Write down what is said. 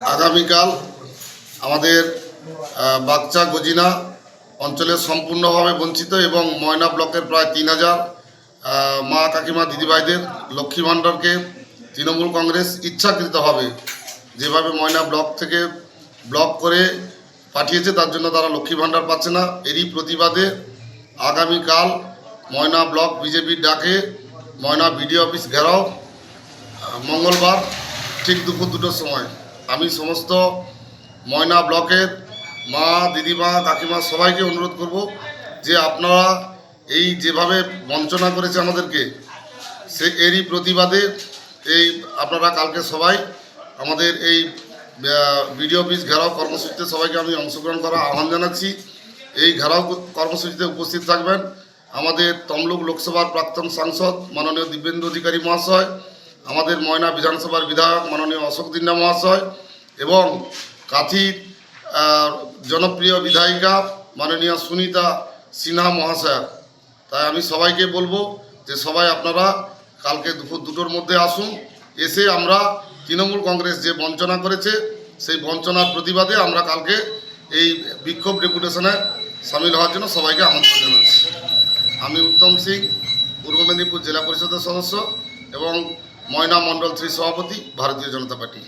আগামীকাল আমাদের বাগচা গজিনা অঞ্চলে সম্পূর্ণভাবে বঞ্চিত এবং ময়না ব্লকের প্রায় তিন হাজার মা কাকিমা দিদিভাইদের লক্ষ্মী ভাণ্ডারকে তৃণমূল কংগ্রেস ইচ্ছাকৃতভাবে যেভাবে ময়না ব্লক থেকে ব্লক করে পাঠিয়েছে, তার জন্য তারা লক্ষ্মী ভাণ্ডার পাচ্ছে না। এরই প্রতিবাদে আগামীকাল ময়না ব্লক বিজেপির ডাকে ময়না বিডিও অফিস ঘেরাও মঙ্গলবার ঠিক দুপুর দুটোর সময়। আমি সমস্ত ময়না ব্লকের মা, দিদিমা, কাকিমা সবাইকে অনুরোধ করব যে আপনারা এই যেভাবে বঞ্চনা করেছে আমাদেরকে, সে এরই প্রতিবাদে এই আপনারা কালকে সবাই আমাদের এই বিডিও অফিস ঘেরাও কর্মসূচিতে সবাইকে আমি অংশগ্রহণ করার আহ্বান জানাচ্ছি। এই ঘেরাও কর্মসূচিতে উপস্থিত থাকবেন আমাদের তমলুক লোকসভার প্রাক্তন সাংসদ মাননীয় দিব্যেন্দু অধিকারী মহাশয় আমাদের ময়না বিধানসভার বিধায়ক মাননীয় অশোক দিন্ডা মহাশয় এবং কাথির জনপ্রিয় বিধায়িকা মাননীয় সুনিতা সিনহা মহাশয়া। তাই আমি সবাইকে বলব যে সবাই আপনারা কালকে দুপুর দুটোর মধ্যে আসুন। এসে আমরা তৃণমূল কংগ্রেস যে বঞ্চনা করেছে, সেই বঞ্চনার প্রতিবাদে আমরা কালকে এই বিক্ষোভ ডেপুটেশনে সামিল হওয়ার জন্য সবাইকে আমন্ত্রণ জানাচ্ছি। আমি উত্তম সিং, পূর্ব মেদিনীপুর জেলা পরিষদের সদস্য এবং ময়না মণ্ডল শ্রী সভাপতি ভারতীয় জনতা পার্টি।